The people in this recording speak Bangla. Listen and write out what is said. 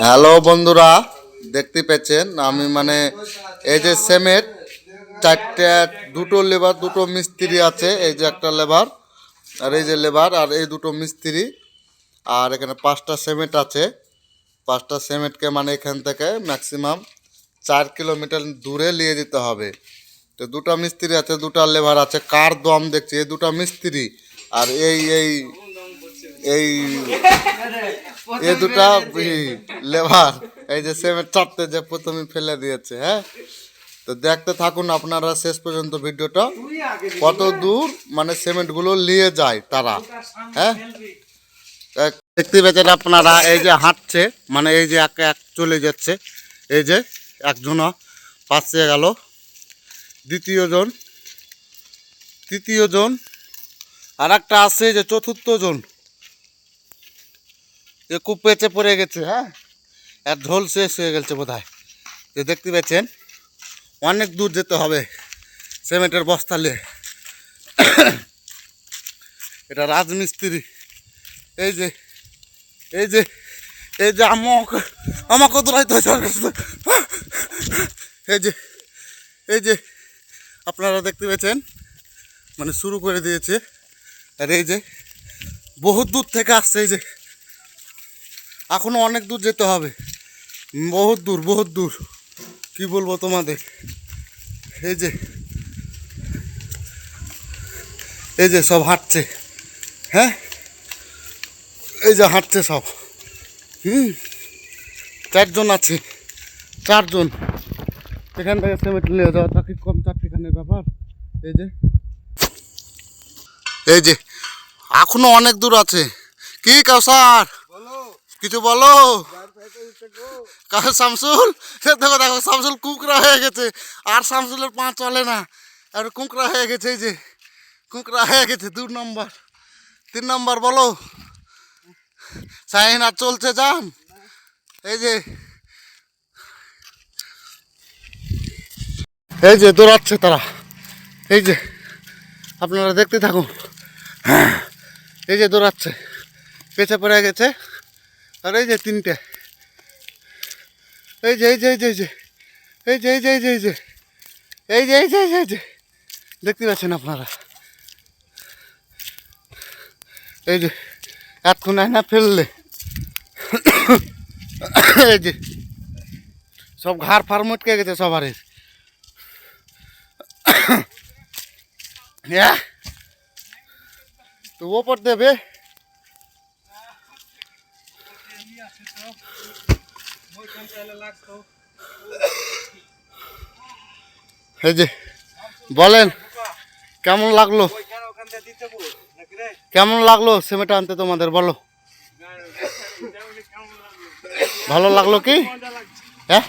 হ্যালো বন্ধুরা, দেখতে পেয়েছেন? আমি মানে এই যে সেমেট চারটে, দুটো লেবার, দুটো মিস্ত্রি আছে। এই যে একটা লেবার আর এই যে লেবার আর এই দুটো মিস্ত্রি। আর এখানে পাঁচটা সিমেন্ট আছে। পাঁচটা সিমেন্টকে মানে এখান থেকে ম্যাক্সিমাম চার কিলোমিটার দূরে নিয়ে যেতে হবে। তো দুটো মিস্ত্রি আছে, দুটো লেবার আছে। কার দম দেখছি? এই দুটো মিস্ত্রি আর এই এই এই এ দুটা লেবার এই যে সেমেন্ট চারটে যে প্রথমে ফেলে দিয়েছে হ্যাঁ? তো দেখতে থাকুন আপনারা শেষ পর্যন্ত ভিডিওটা। কত দূর মানে সিমেন্টগুলো নিয়ে যায় তারা হ্যাঁ? দেখতে পেয়েছেন আপনারা, এই যে হাঁটছে মানে এই যে এক এক চলে যাচ্ছে, এই যে একজন পাশে গেল দ্বিতীয় জন তৃতীয় জন আর একটা আছে যে চতুর্থ জন এ খুব পেঁচে পড়ে গেছে হ্যাঁ? আর ঢোল শেষ হয়ে গেছে বোধ হয় যে দেখতে পাচ্ছেন অনেক দূর যেতে হবে সিমেন্টের বস্তা নিয়ে এটা রাজমিস্ত্রি। এই যে এই যে এই যে আমাকে আমাকে দৌড়াইতে হয়েছে এই যে এই যে, আপনারা দেখতে পেয়েছেন মানে শুরু করে দিয়েছে। আর এই যে, বহুত দূর থেকে আসছে, এই যে। এখনও অনেক দূর যেতে হবে। বহুত দূর বহুত দূর। কি বলব তোমাদের? এই যে এই যে সব হাঁটছে। হ্যাঁ? এই যে হাঁটছে সব। হুম? চারজন আছে। চারজন। এখান থেকে সিমেন্ট নিয়ে যাওয়াটা কি কম চারটিখানের ব্যাপার। এই যে। এই যে, এখনও অনেক দূর আছে। কি কাউসার? কিছু বলো? কাউ শামসুল, দেখো দেখো, শামসুল কুকরা হয়ে গেছে। আর শামসুলের পা চলে না। আর কুকরা হয়ে গেছে, এই যে। কুকরা হয়ে গেছে, দু নম্বর। তিন নম্বর বলো। সাইন আর চলছে যান এই যে। এই যে, দৌড়াচ্ছে তারা। এই যে, আপনারা দেখতে থাকুন। হ্যাঁ এই যে দৌড়াচ্ছে। পেছে পড়ে গেছে। আর এই যে তিনটে এই যে এই যে এই যে এই যে এই যে এই যে এই যে এই যে এই যে এই যে এই যে দেখতে পাচ্ছেন আপনারা এই যে এতক্ষণ না ফেললে এই যে সব ঘাড় ফার মটকে গেছে সবারের হ্যাঁ তো ওপর দেবে এই যে বলেন কেমন লাগল? কেমন লাগল সিমেন্ট আনতে তোমাদের বলো। ভালো লাগল কি? হ্যাঁ?